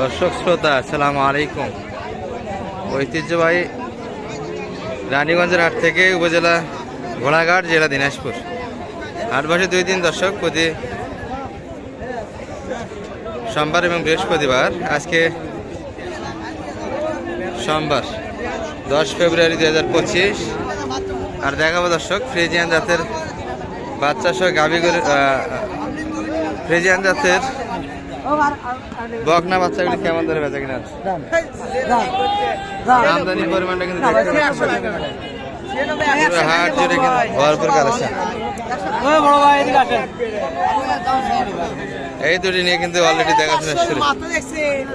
দর্শক শ্রোতা, আসসালামু আলাইকুম। ঐতিহ্যবাহী রানীগঞ্জের হাট থেকে উপজেলা ঘোড়াঘাট, জেলা দিনাজপুর। হাট বসে দুই দিন দর্শক, প্রতি সোমবার এবং বৃহস্পতিবার, আজকে সোমবার, দশ ফেব্রুয়ারি দুই হাজার পঁচিশ। আর দেখাবো দর্শক, ফ্রিজিয়ান জাতের বাচ্চা সহ গাভী ফ্রিজিয়ান জাতের বকনা বাচ্চাগুলি কেমন ধরে বেচা কিনা আছে? আমদানির পরিমাণটা কিন্তু দেখতে হাট জুড়ে কিন্তু ভরপুর কালেকশন। এই দুটি নিয়ে কিন্তু অলরেডি দেখাশোনা শুরু।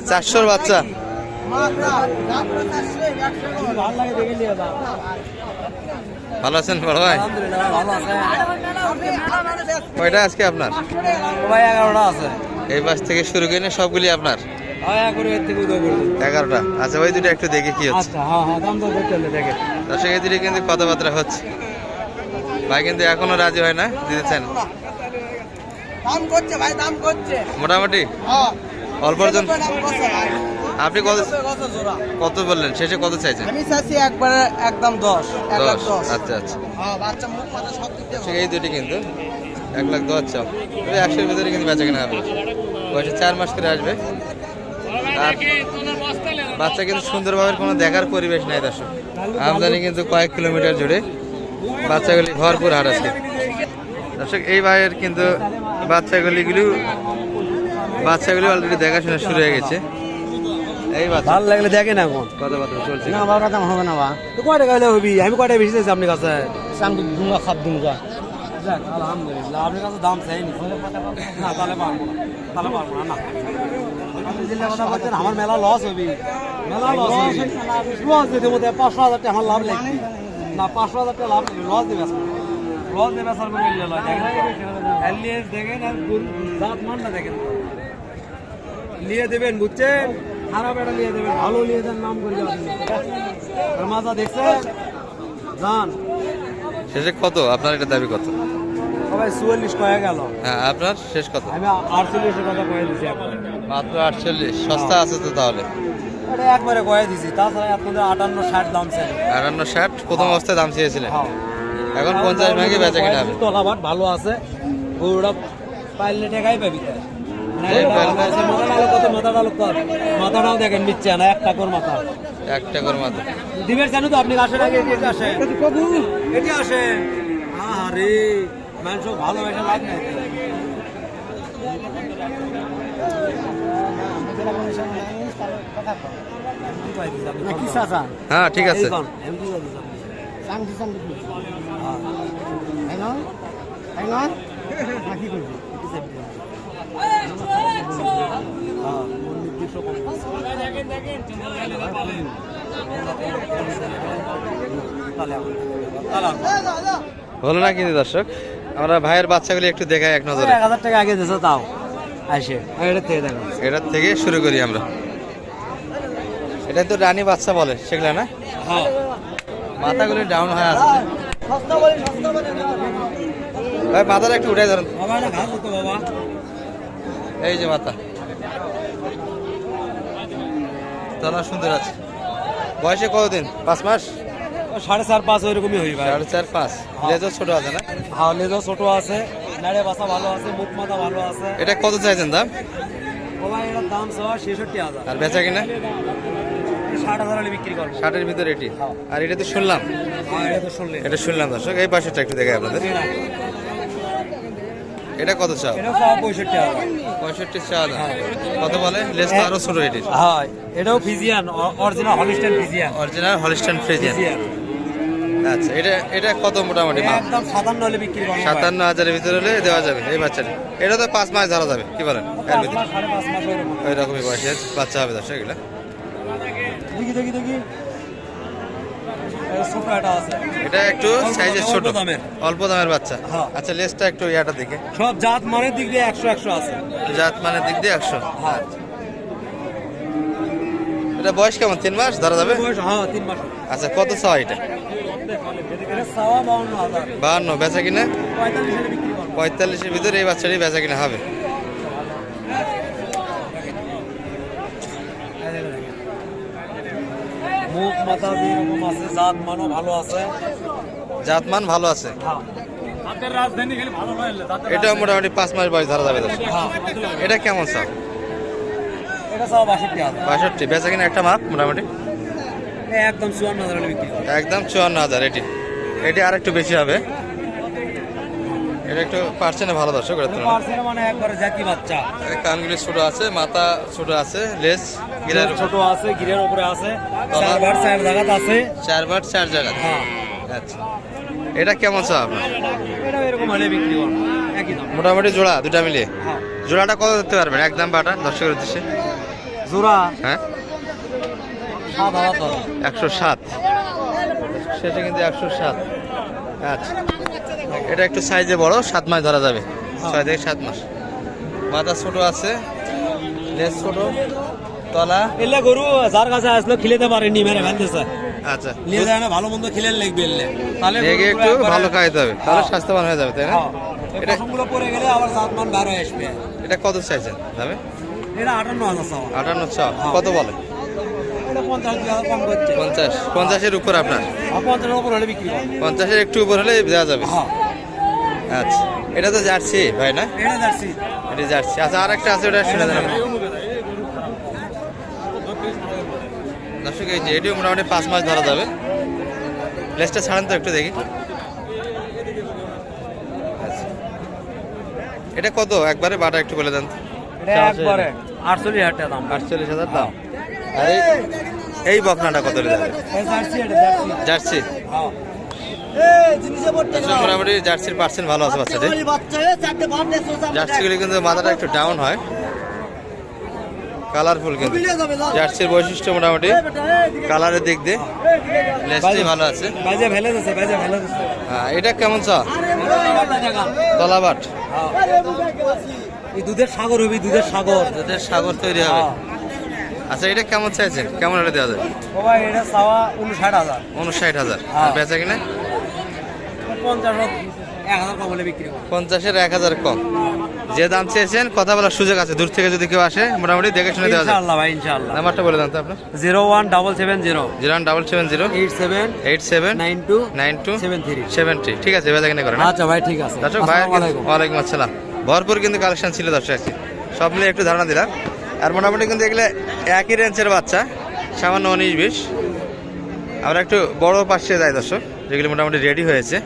চারশোর বাচ্চা। ভালো আছেন বড় ভাই? কয়টা আজকে আপনার? এই বাস থেকে শুরু করে সবগুলি আপনার? এগারোটা। আচ্ছা ওই দুটো একটু দেখি কি হচ্ছে। দর্শক এই দুটো কিন্তু কথাবার্তা হচ্ছে। ভাই কিন্তু এখনও রাজি হয় না দিতে চান দাম করছে ভাই দাম করছে। মোটামুটি? হ্যাঁ। অল্প আপনি কত কত বললেন? শেষে কত চাইছেন? আমি একবারে একদম দশ দশ দশ। আচ্ছা আচ্ছা। হ্যাঁ ঠিক এই দুটি কিন্তু। এক লাখ দশ চাও ওই একশোর ভিতরে কিন্তু বেচা কেনা হবে। বয়সে চার মাস করে আসবে। আর বাচ্চা কিন্তু সুন্দরভাবে কোনো দেখার পরিবেশ নাই দর্শক। আমদানি কিন্তু কয়েক কিলোমিটার জুড়ে। বাচ্চাগুলি ভরপুর হাট আছে দর্শক এই ভাইয়ের কিন্তু বাচ্চাগুলিগুলো বাচ্চাগুলি অলরেডি দেখাশোনা শুরু হয়ে গেছে। এই বাচ্চা ভালো লাগলে দেখেন এখন। কথাবার্তা চলছে। না দাম হবে না বা কয়টা গাইলে হবি? আমি কয়টা বেশি চাইছি আপনার কাছে? সাম দুঙ্গা খাপ দুঙ্গা। যাক, আলহামদুলিল্লাহ। আপনার কাছে দাম চাইনি না। তাহলে পারব না। তাহলে পারব না আমার মেলা লস হবি। মেলা লস হবি। লস পাঁচশো হাজার টাকা আমার লাভ লাগবে না, পাঁচশো হাজার টাকা লাভ লস দেবে লস দেবে স্যার দেখেন দেখেন আর জাত মানটা দেখেন। নিয়ে দেবেন, বুঝছেন? খারাপ একটা নিয়ে দেবেন। ভালো নিয়ে দেন নাম করে যাবেন। মাথা দেখছেন? যান। শেষে কত? আপনার এটা দাবি কত? সবাই চুয়াল্লিশ কয়ে গেল। হ্যাঁ আপনার শেষ কত? আমি আটচল্লিশের কথা কয়ে দিছি মাত্র আটচল্লিশ। সস্তা আছে তো তাহলে? এটা একবারে কয়ে দিছি। তাছাড়া আপনাদের আটান্ন ষাট দাম ছিল। আটান্ন ষাট? প্রথম অবস্থায় দাম চেয়েছিলেন? হ্যাঁ। এখন পঞ্চাশ ভাগে বেচা কিনা তলাবাট ভালো আছে। গরুটা পাইলে টাকাই পাবি তাই। কত কত মাথাটাও দেখেন নিচ্ছে না এক টাকার মাথা। একটা করে মাত্র দিবের জানো তো আপনি আসেন আগে এটি আসে এটি আসে আরে মানুষ ভালোবাসা লাভ নাই। হ্যাঁ ঠিক আছে। হ্যাঁ। হ্যাঁ। না কি করবি? হলো না কিন্তু দর্শক? আমরা ভাইয়ের বাচ্চাগুলি একটু দেখাই এক নজরে। এক হাজার টাকা আগে দিয়েছে তাও। আসে এটা থেকে দেখো। এটার থেকে শুরু করি আমরা। এটা তো রানী বাচ্চা বলে সেগুলো না? হ্যাঁ। মাথাগুলি ডাউন হয়ে আছে। ভাই মাথাটা একটু উঠে ধরুন। এই যে মাথা। তলা সুন্দর আছে। বয়সে কতদিন? পাঁচ মাস? সাড়ে চার পাঁচ ওইরকমই হই ভাই সাড়ে চার পাঁচ। লেজও ছোট আছে না? হ্যাঁ লেজও ছোট আছে নাড়ে বাসা ভালো আছে মুখ মাথা ভালো আছে। এটা কত চাইছেন দাম? বাবা এটার দাম সহ ছেষট্টি হাজার। আর বেচা কিনা? ষাটের ভিতরে এটি? আর এটা তো শুনলাম। হ্যাঁ এটা তো শুনলে এটা শুনলাম দর্শক। এই পাশেরটা একটু দেখাই আপনাদের। এটা। কত চাও? পঁয়ষট্টি হাজার। পঁয়ষট্টি চা দাম কত বলে? লেস আরও ছোট এটির হ্যাঁ। এটাও Friesian original Holstein Friesian. Original Holstein Friesian Friesian. আচ্ছা এটা এটা কত মোটামুটি একদম সাতান্ন হলে বিক্রি করব সাতান্ন হাজারের ভিতরে হলে দেওয়া যাবে এই বাচ্চাটি। এটা তো পাঁচ মাস ধরা যাবে কি বলেন? এর ভিতরে। ওই রকমই বয়সের বাচ্চা হবে দর্শক এগুলা। দেখি দেখি দেখি। ছোট একটা আছে। এটা একটু সাইজের ছোট। দামের। অল্প দামের বাচ্চা। হ্যাঁ। আচ্ছা লেসটা একটু ইয়াটা দিকে সব জাত মানের দিক দিয়ে একশো একশো আছে। জাত মানে দিক দিয়ে একশো? হ্যাঁ। এটা বয়স কেমন? তিন মাস ধরা যাবে? হ্যাঁ তিন মাস। আচ্ছা কত চাওয়া এটা? এটা বাহান্ন বেচা কিনা? পঁয়তাল্লিশের ভিতরে এই বাচ্চাটি বেচা কিনা হবে। মাথা যেরকম আছে জাত মানও ভালো আছে। জাত মান ভালো আছে। হাতের রাজধানী খালি ভালো নয় এটা মোটামুটি পাঁচ মাস বয়স ধরা যাবে দর্শক এটা কেমন স্যার? এটা সব বাষট্টি বাষট্টি। বেচা কিনা একটা মাপ মোটামুটি? একদম চুয়ান্ন হাজার একদম চুয়ান্ন হাজার এটি। এটি আর একটু বেশি হবে। এটা একটু পার্সেন্টে ভালো দর্শক এটা তুলনায়। মানে একবারে জাকি বাচ্চা। কানগুলি ছোট আছে মাথা ছোট আছে লেস গিরার ছোট আছে গিরের উপরে আছে চার বার চার জায়গাত আছে। চার বার চার জায়গা হ্যাঁ। আচ্ছা। এটা কেমন চাও আপনার? এটা এরকম হলে বিক্রি করব মোটামুটি জোড়া দুটা মিলিয়ে। হ্যাঁ। জোড়াটা কত দিতে পারবেন? একদম বাটা দর্শকের উদ্দেশ্যে। জোড়া? হ্যাঁ। একশো সাত। সেটা কিন্তু একশো সাত। আচ্ছা। এটা একটু সাইজে বড় সাত মাস ধরা যাবে। ছয় থেকে সাত মাস। মাথা ছোট আছে লেজ ছোট তলা। এলে গরু যার কাছে আসলো খিলেতে পারেনি মেরে ফেলতেছে। আচ্ছা। নিয়ে যায় না ভালো মন্দ খিলে লেগবে এলে। তাহলে একটু ভালো খাইতে হবে তাহলে স্বাস্থ্যবান হয়ে যাবে তাই না? এটা এটা পরে গেলে আবার সাত মান বার হয়ে আসবে। এটা কত চাইছেন দামে এটা আটান্ন হাজার আটান্ন ছ কত বলে? পঞ্চাশ পঞ্চাশের উপর আপনার? পঞ্চাশের উপর হলে বিক্রি পঞ্চাশের একটু উপর হলে দেওয়া যাবে। হ্যাঁ। আচ্ছা। এটা তো জার্সি ভাই না? এটা জার্সি। আচ্ছা আর একটা আছে ওটা শুনে দেন। দর্শক এই যে এটিও মোটামুটি পাঁচ মাস ধরা যাবে। লেসটা ছাড়েন তো একটু দেখি। আচ্ছা। এটা কত? একবারে বাটা একটু বলে দেন। এটা আটচল্লিশ হাজার দাম। আটচল্লিশ হাজার দাম। আর এই বকনাটা কত জার্সি? হ্যাঁ দর্শক মোটামুটি জার্সির পার্সেন্ট ভালো আছে বাচ্চাদের। জার্সিগুলি কিন্তু মাথাটা একটু ডাউন হয়। কালারফুল কিন্তু। জার্সির বৈশিষ্ট্য মোটামুটি কালারের দিক দিয়ে লেসটি ভালো আছে। হ্যাঁ, এটা কেমন চা? তলাবাট। এই দুধের সাগর হবি দুধের সাগর। দুধের সাগর তৈরি হবে। আচ্ছা এটা কেমন চাইছেন? কেমন হলে দেওয়া যাবে ও ভাই এটা চাওয়া উনষাট হাজার। উনষাট হাজার। হ্যাঁ। বেচা কিনা? পঞ্চাশের এক হাজার কম। যে দাম চেয়েছেন কথা বলার সুযোগ আছে দূর থেকে যদি কেউ আসে মোটামুটি দেখে শুনে দেওয়া যাবে ইনশাআল্লাহ ভাই ইনশাআল্লাহ। নাম্বারটা বলে দেন তো আপনার। Zero one double seven zero. Zero double seven zero. Eight seven eight seven nine two nine two seven three. Seven three. ঠিক আছে বেচা কিনা করেন হ্যাঁ? আচ্ছা ভাই ঠিক আছে। দর্শক ভাই আসসালামু আলাইকুম। ওয়ালাইকুম আসসালাম। ভরপুর কিন্তু কালেকশন ছিল দর্শক সব মিলে একটু ধারণা দিলাম। আর মোটামুটি কিন্তু এগুলো একই রেঞ্জের বাচ্চা, সামান্য উনিশ, বিশ। আমরা একটু বড় পাশে যাই দর্শক, যেগুলি মোটামুটি রেডি হয়েছে।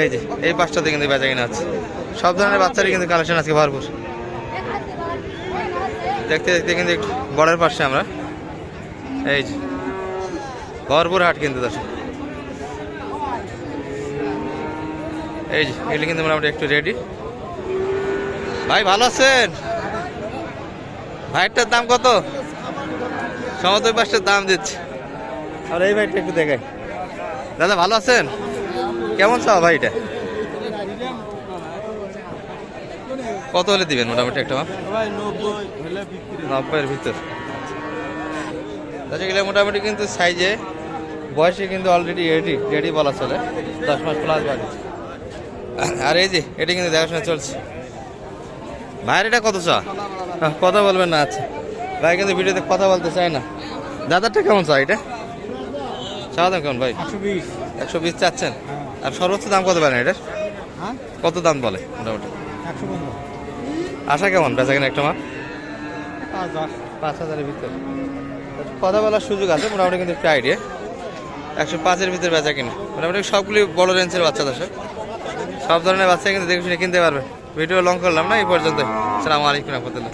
এই যে, এই পাঁচটাতে কিন্তু বেচা কিনা আছে সব ধরনের বাচ্চারই কিন্তু কালেকশন আজকে ভরপুর। দেখতে দেখতে কিন্তু একটু বড়ের পাশে আমরা। এই যে, ভরপুর হাট কিন্তু দর্শক। এই যে, এগুলি কিন্তু মোটামুটি একটু রেডি ভাই, ভালো আছেন? ভাইটার দাম কত? সমতল পাশের দাম দিচ্ছে। আর এই ভাইটা একটু দেখাই। দাদা ভালো আছেন? কেমন চাও ভাইটা? কত হলে দিবেন মোটামুটি একটা মাপ? নব্বইয়ের ভিতর। তাছাড়া গেলে মোটামুটি কিন্তু সাইজে বয়সে কিন্তু অলরেডি রেডি রেডি বলা চলে। দশ মাস প্লাস বাড়ি আর এই যে এটি কিন্তু দেখাশোনা চলছে। ভাইয়ের এটা কত চা? কথা বলবেন না আচ্ছা। ভাই কিন্তু ভিডিওতে কথা বলতে চায় না। দাদারটা কেমন চা এটা? দাম কেমন ভাই? একশো বিশ। চাচ্ছেন? আর সর্বোচ্চ দাম কত পারেন এটার? হ্যাঁ? কত দাম বলে মোটামুটি? আশা কেমন? বেচা কিনা একটা মাপ পাঁচ হাজারের ভিতরে। কথা বলার সুযোগ আছে মোটামুটি কিন্তু একটু আইডিয়া একশো পাঁচের ভিতরে বেচা কিনা। মোটামুটি সবগুলি বড় রেঞ্জের বাচ্চা দর্শক সব। ধরনের বাচ্চা কিন্তু দেখে শুনে কিনতে পারবে। ভিডিও লং করলাম না এই পর্যন্ত সালামু আলাইকুম রহমতুল্লাহ।